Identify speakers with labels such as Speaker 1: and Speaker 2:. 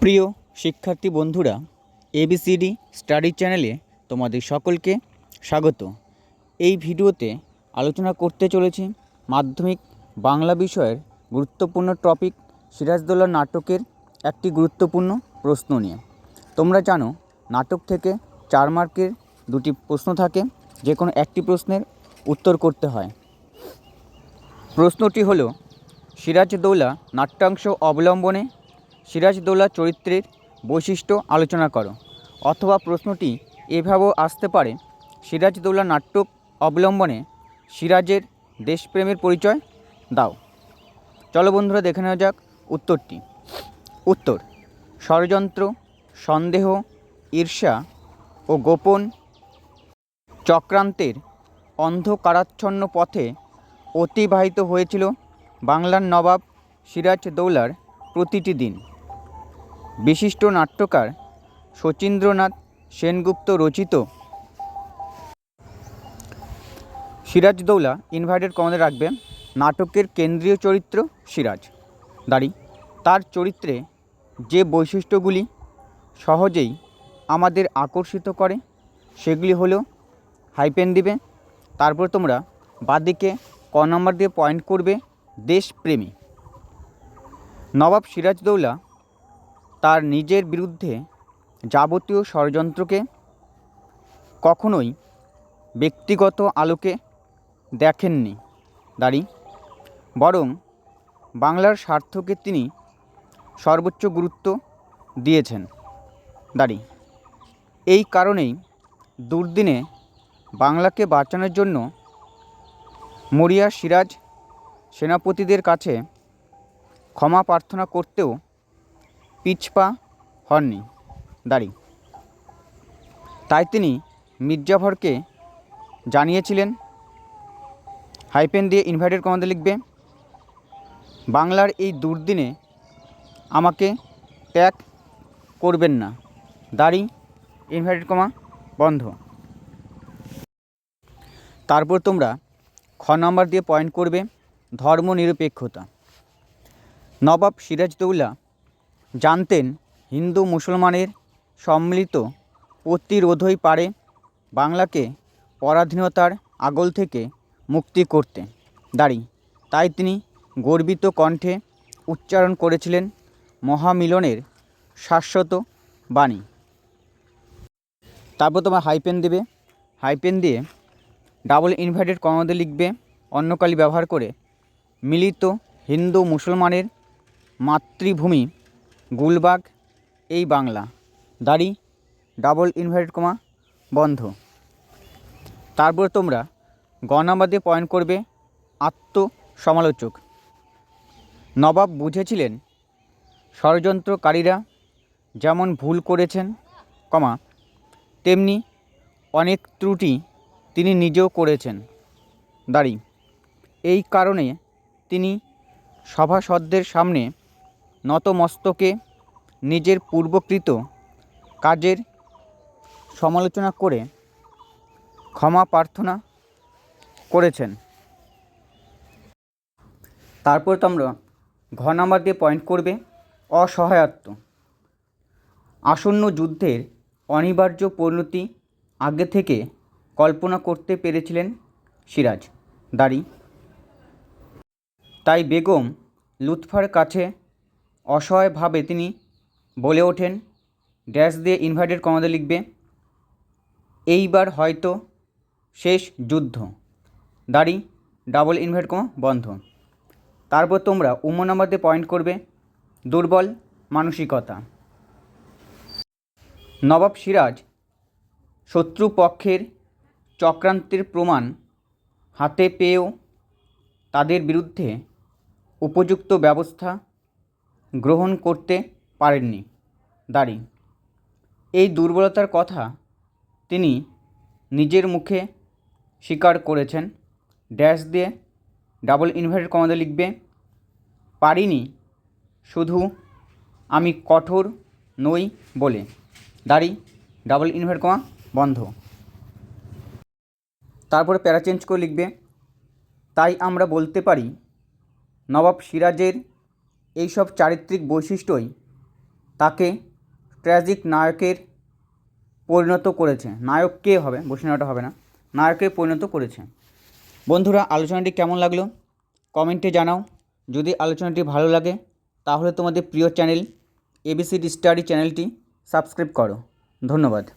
Speaker 1: প্রিয় শিক্ষার্থী বন্ধুরা এবিসিডি স্টাডি চ্যানেলে তোমাদের সকলকে স্বাগত। এই ভিডিওতে আলোচনা করতে চলেছি মাধ্যমিক বাংলা বিষয়ের গুরুত্বপূর্ণ টপিক সিরাজদৌল্লা নাটকের একটি গুরুত্বপূর্ণ প্রশ্ন নিয়ে। তোমরা জানো, নাটক থেকে চার মার্কের দুটি প্রশ্ন থাকে যে কোনো একটি প্রশ্নের উত্তর করতে হয়। প্রশ্নটি হলো সিরাজদৌল্লা নাট্যাংশ অবলম্বনে সিরাজদৌল্লা চরিত্রের বৈশিষ্ট্য আলোচনা করো, অথবা প্রশ্নটি এভাবেও আসতে পারে। সিরাজদৌল্লা নাট্যক অবলম্বনে সিরাজের দেশপ্রেমের পরিচয় দাও। চলো বন্ধুরা দেখে নেওয়া যাক উত্তরটি। উত্তর, ষড়যন্ত্র, সন্দেহ, ঈর্ষা ও গোপন চক্রান্তের অন্ধকারাচ্ছন্ন পথে অতিবাহিত হয়েছিল বাংলার নবাব সিরাজদৌলার প্রতিটি দিন। বিশিষ্ট নাট্যকার শচীন্দ্রনাথ সেনগুপ্ত রচিত সিরাজদৌলা ইনভার্টেড কমাতে রাখবে নাটকের কেন্দ্রীয় চরিত্র সিরাজ। দাঁড়ি, তার চরিত্রে যে বৈশিষ্ট্যগুলি সহজেই আমাদের আকর্ষিত করে, সেগুলি হলো হাইপেন দিবে, তারপর তোমরা বাদিকে ক নম্বর দিয়ে পয়েন্ট করবে দেশপ্রেমী। নবাব সিরাজদৌলা তার নিজের বিরুদ্ধে যাবতীয় ষড়যন্ত্রকে কখনোই ব্যক্তিগত আলোকে দেখেননি দাঁড়ি, বরং বাংলার স্বার্থকে তিনি সর্বোচ্চ গুরুত্ব দিয়েছেন। দাঁড়ি, এই কারণেই দুর্দিনে বাংলাকে বাঁচানোর জন্য মরিয়া সিরাজ সেনাপতিদের কাছে ক্ষমা প্রার্থনা করতেও পিছপা হননি। দাঁড়ি। তাই তিনি মির্জাফরকে জানিয়েছিলেন, হাইপেন দিয়ে ইনভাইটেড কমাতে লিখবে, বাংলার এই দুর্দিনে আমাকে ত্যাগ করবেন না। দাড়ি, ইনভাইটেড কমা, বন্ধ। তারপর তোমরা খ নম্বর দিয়ে পয়েন্ট করবে, ধর্মনিরপেক্ষতা। নবাব সিরাজদৌল্লা জানতেন হিন্দু মুসলমানের সম্মিলিত প্রতিরোধই পারে বাংলাকে পরাধীনতার আগল থেকে মুক্তি করতে। দাঁড়ি, তাই তিনি গর্বিত কণ্ঠে উচ্চারণ করেছিলেন মহামিলনের শাশ্বত বাণী। তারপর তোমার হাইপেন দেবে। হাইপেন দিয়ে ডাবল ইনভার্টেড কমাতে লিখবে অন্যকালী ব্যবহার করে মিলিত হিন্দু মুসলমানের মাতৃভূমি গুলবাগ, এই বাংলা। দাড়ি ডাবল ইনভার্টেড কমা বন্ধ। তারপর তোমরা গ নাম্বার দিয়ে পয়েন্ট করবে আত্মসমালোচক। নবাব বুঝেছিলেন, ষড়যন্ত্রকারীরা যেমন ভুল করেছেন, কমা, তেমনি অনেক ত্রুটি তিনি নিজেও করেছেন। দাঁড়ি, এই কারণে তিনি সভাসদদের সামনে নতমস্তকে নিজের পূর্বকৃত কাজের সমালোচনা করে ক্ষমা প্রার্থনা করেছেন। তারপর তোমরা ঘ নাম্বার দিয়ে পয়েন্ট করবে, অসহায়ত্ব। আসন্ন যুদ্ধের অনিবার্য পরিণতি আগে থেকে কল্পনা করতে পেরেছিলেন সিরাজ দাড়ি। তাই বেগম লুৎফার কাছে অসহায়ভাবে তিনি বলে ওঠেন, ড্যাশ দিয়ে ইনভার্টেড কমাতে লিখবে। এইবার হয়তো শেষ যুদ্ধ। দাড়ি, ডাবল ইনভার্ট কমা, বন্ধ। তারপর তোমরা উম নাম্বার দিয়ে পয়েন্ট করবে, দুর্বল মানসিকতা। নবাব সিরাজ শত্রুপক্ষের চক্রান্তের প্রমাণ হাতে পেয়েও তাদের বিরুদ্ধে উপযুক্ত ব্যবস্থা গ্রহণ করতে পারেননি। দাঁড়ি। এই দুর্বলতার কথা তিনি নিজের মুখে স্বীকার করেছেন। ড্যাশ দিয়ে ডাবল ইনভার্টেড কমাতে লিখবে, পারিনি, শুধু আমি কঠোর নই বলে। দাড়ি, ডাবল ইনভার্ট কমা, বন্ধ। তারপরে প্যারা চেঞ্জ করে লিখবে, তাই আমরা বলতে পারি, নবাব সিরাজের এইসব চারিত্রিক বৈশিষ্ট্যই তাকে ট্র্যাজিক নায়কের পরিণত করেছে। নায়ক কে হবে? বসিনাটা হবে না। নায়কে পরিণত করেছে। বন্ধুরা, আলোচনাটি কেমন লাগল? কমেন্টে জানাও। যদি আলোচনাটি ভালো লাগে, তাহলে তোমাদের প্রিয় চ্যানেল এবিসিডি স্টাডি চ্যানেলটি সাবস্ক্রাইব করো। ধন্যবাদ।